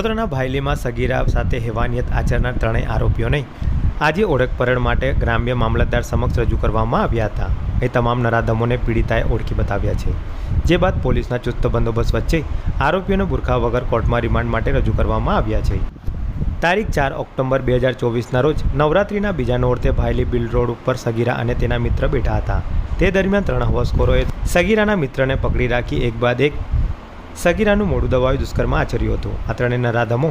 વડોદરાના ભાયલીમાં સગીરા સાથે હેવાનિયત આચરનાર ત્રણેય આરોપીઓને આજે ઓળખ પરેડ માટે ગ્રામ્ય મામલતદાર સમક્ષ રજૂ કરવામાં આવ્યા હતા. એ તમામ નરાધમોને પીડિતાએ ઓળખી બતાવ્યા છે. જે બાદ પોલીસના ચુસ્ત બંદોબસ્ત વચ્ચે આરોપીઓને બુરખા વગર કોર્ટમાં રિમાન્ડ માટે રજૂ કરવામાં આવ્યા છે. તારીખ ચાર ઓક્ટોબર બે હજાર ચોવીસના રોજ નવરાત્રિના બીજા નોરતે ભાયલી બિલ રોડ ઉપર સગીરા અને તેના મિત્ર બેઠા હતા. તે દરમિયાન ત્રણ હવસખોરોએ સગીરાના મિત્રને પકડી રાખી એક બાદ એક સગીરાનું મોડું દબાવી દુષ્કર્મ આચર્યું હતું. આ ત્રણેયના રાધમો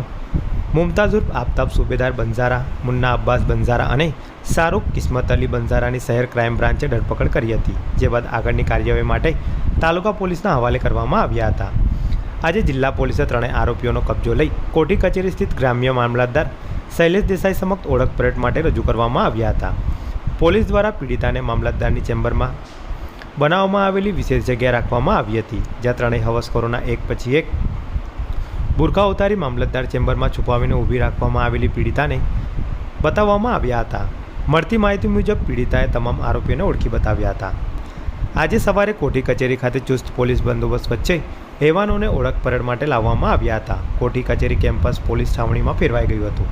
મુમતાઝ ઉર્ફ આફતાબ સુબેદાર બંઝારા, મુન્ના અબ્બાસ બંઝારા અને શાહરૂખ કિસ્મત અલી બંઝારાની શહેર ક્રાઇમ બ્રાન્ચે ધરપકડ કરી હતી, જે બાદ આગળની કાર્યવાહી માટે તાલુકા પોલીસના હવાલે કરવામાં આવ્યા હતા. આજે જિલ્લા પોલીસે ત્રણેય આરોપીઓનો કબજો લઈ કોઠી કચેરી સ્થિત ગ્રામ્ય મામલતદાર શૈલેષ દેસાઈ સમક્ષ ઓળખ પરેડ માટે રજૂ કરવામાં આવ્યા હતા. પોલીસ દ્વારા પીડિતાને મામલતદારની ચેમ્બરમાં બનાવવામાં આવેલી વિશેષ જગ્યા રાખવામાં આવી હતી. જ્યાં ત્રણેય હવસખોરોના એક પછી એક બુરખા ઉતારી મામલતદાર ચેમ્બરમાં છુપાવીને ઊભી રાખવામાં આવેલી પીડિતાને બતાવવામાં આવ્યા હતા. મળતી માહિતી મુજબ પીડિતાએ તમામ આરોપીઓને ઓળખી બતાવ્યા હતા. આજે સવારે કોઠી કચેરી ખાતે ચુસ્ત પોલીસ બંદોબસ્ત વચ્ચે હેવાનોને ઓળખ પરેડ માટે લાવવામાં આવ્યા હતા. કોઠી કચેરી કેમ્પસ પોલીસ છાવણીમાં ફેરવાઈ ગયું હતું.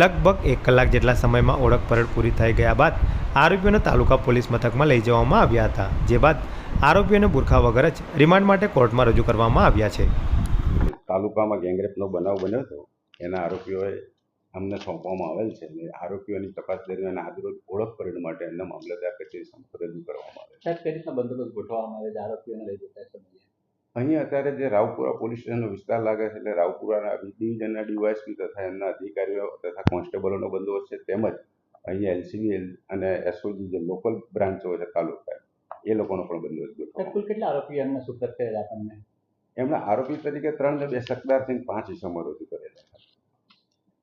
લગભગ એક કલાક જેટલા સમયમાં ઓળખ પરેડ પૂરી થઈ ગયા બાદ આરોપીઓને તાલુકા પોલીસ મથકમાં લઈ જવામાં આવ્યા હતા જે બાદ આરોપીઓને બુરખા વગર જ રિમાન્ડ માટે કોર્ટમાં રજૂ કરવામાં આવ્યા છે. તાલુકામાં ગેંગરેપનો બનાવ બન્યો હતો એના આરોપીઓએ અમને સોંપવામાં આવેલ છે અને આરોપીઓની તપાસ દરમિયાન આજરોજ ઓળખ પરેડ માટે એમના મામલતદાર કચેરી સમક્ષ રજૂ કરવામાં આવે છે. કઈ રીતના બંદોબસ્ત ગોઠવવામાં આવે છે? આરોપીઓને લઈ જતા સમયે? અહીં અત્યારે જે રાવપુરા પોલીસ સ્ટેશનનો વિસ્તાર લાગે છે એટલે રાવપુરાના ડિવિઝનના ડીવાયસપી તથા એમના અધિકારીઓ તથા કોન્સ્ટેબલોનો બંદોબસ્ત છે તેમજ અહીંયા એલસીબી અને એસઓજી જે લોકલ બ્રાન્ચો છે તાલુકા એ લોકોનો પણ બંદોબસ્ત સાહેબ કુલ કેટલા આરોપી એમને સુપ્રત કરેલા આપણને? એમના આરોપી તરીકે ત્રણ ને બે શકદાર થઈને પાંચ ઇસમો રજૂ